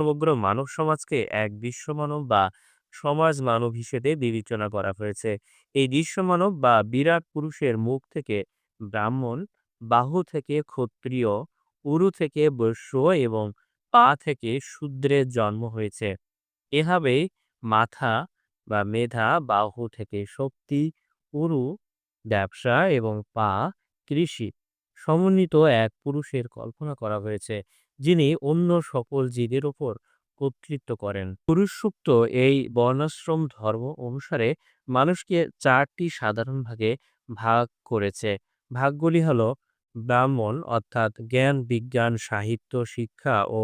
সমগ্র মানব সমাজকে এক বিশ্বমানব বা সমাজ মানব হিসেবে বিবেচনা করা হয়েছে। এই বিশ্বমানব বা বিরাট পুরুষের মুখ থেকে ব্রাহ্মণ, বাহু থেকে ক্ষত্রিয়, উরু থেকে বৈশ্য এবং পা থেকে শূদ্রের জন্ম হয়েছে। এভাবে মাথা বা মেধা, বাহু থেকে শক্তি, উরু, ব্যবসা এবং পা, কৃষি সমন্বিত এক পুরুষের কল্পনা করা হয়েছে। যিনি অন্য সকল জীবের ওপর কর্তৃত্ব করেন। পুরুষ সূক্ত এই বর্ণাশ্রম ধর্ম অনুসারে মানুষকে চারটি সাধারণ ভাগে ভাগ করেছে। ভাগগুলি হলো ব্রাহ্মণ অর্থাৎ জ্ঞান, বিজ্ঞান, সাহিত্য, শিক্ষা ও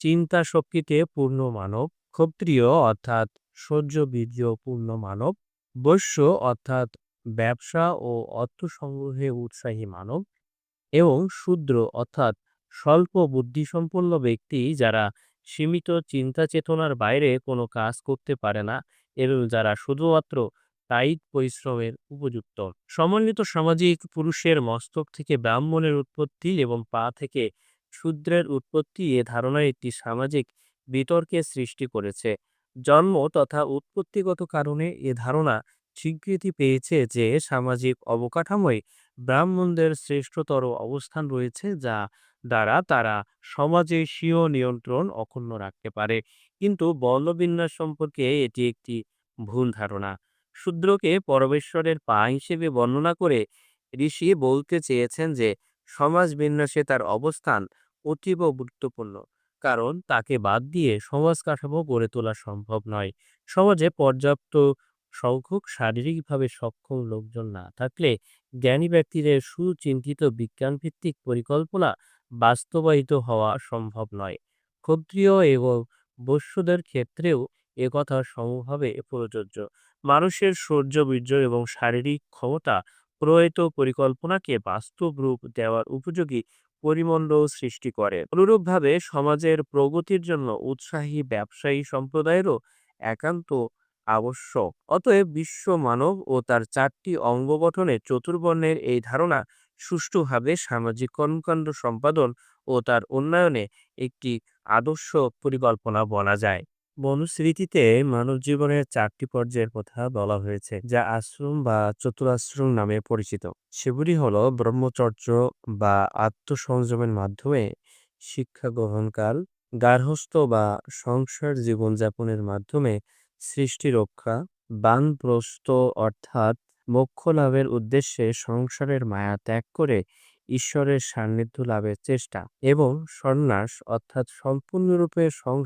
চিন্তা শক্তিতে পূর্ণ মানব, ক্ষত্রিয় অর্থাৎ সহ্য বীর্য পূর্ণ মানব, বৈশ্য অর্থাৎ ব্যবসা ও অর্থ সংগ্রহে উৎসাহী মানব এবং শূদ্র অর্থাৎ স্বল্প বুদ্ধিসম্পন্ন ব্যক্তি যারা সীমিত চিন্তা চেতনার বাইরে কোনো কাজ করতে পারে না এবং যারা শুধুমাত্র কায়িক পরিশ্রমের উপযুক্ত। সমন্বিত সামাজিক পুরুষের মস্তক থেকে ব্রাহ্মণের উৎপত্তি এবং পা থেকে শূদ্রের উৎপত্তি এ ধারণা একটি সামাজিক বিতর্কের সৃষ্টি করেছে। জন্ম তথা উৎপত্তিগত কারণে এ ধারণা স্বীকৃতি পেয়েছে যে সামাজিক অবকাঠামোয় ব্রাহ্মণদের শ্রেষ্ঠতর অবস্থান রয়েছে যা দ্বারা তারা সমাজে স্বীয় নিয়ন্ত্রণ অক্ষুণ্ণ রাখতে পারে। কিন্তু বর্ণবিন্যাস সম্পর্কে এটি একটি ভুল ধারণা। শূদ্রকে পরমেশ্বরের পা হিসেবে বর্ণনা করে ঋষি বলতে চেয়েছেন যে, সমাজ বিন্যাসে তার অবস্থান অতীব গুরুত্বপূর্ণ। কারণ তাকে বাদ দিয়ে সমাজ কাঠামো গড়ে তোলা সম্ভব নয়। সমাজে পর্যাপ্ত সংখ্যক শারীরিকভাবে সক্ষম লোকজন না থাকলে জ্ঞানী ব্যক্তিদের সুচিন্তিত বিজ্ঞানভিত্তিক পরিকল্পনা বাস্তবায়িত হওয়া সম্ভব নয়। ক্ষত্রিয় এবং বৈশ্যদের ক্ষেত্রেও একথা সমভাবে প্রযোজ্য। মানুষের শৌর্য বীর্য এবং শারীরিক ক্ষমতা প্রয়ত পরিকল্পনাকে বাস্তব রূপ দেওয়ার উপযোগী পরিমণ্ডল সৃষ্টি করে। অনুরূপভাবে সমাজের প্রগতির জন্য উৎসাহী ব্যবসায়ী সম্প্রদায়েরও একান্ত আবশ্যক। অতএব বিশ্ব মানব ও তার চারটি অঙ্গ গঠনে চতুর্বর্ণের এই ধারণা সুষ্ঠুভাবে সামাজিক কর্মকাণ্ড সম্পাদন ও তার উন্নয়নে একটি আদর্শ পরিকল্পনা বলা যায়। মনুস্মৃতিতে মানব জীবনের চারটি পর্যায়ের কথা বলা হয়েছে, যা আশ্রম বা চতুরাশ্রম নামে পরিচিত। সেগুলি হল ব্রহ্মচর্য বা আত্মসংযমের মাধ্যমে শিক্ষা গ্রহণকাল গার্হস্থ বা সংসার জীবনযাপনের মাধ্যমে সৃষ্টি রক্ষা, বানপ্রস্থ অর্থাৎ মোক্ষ লাভের উদ্দেশ্যে সংসারের মায়া ত্যাগ করে ঈশ্বরের সান্নিধ্য লাভের চেষ্টা এবং সন্ন্যাস অর্থাৎ সম্পূর্ণরূপে সংসার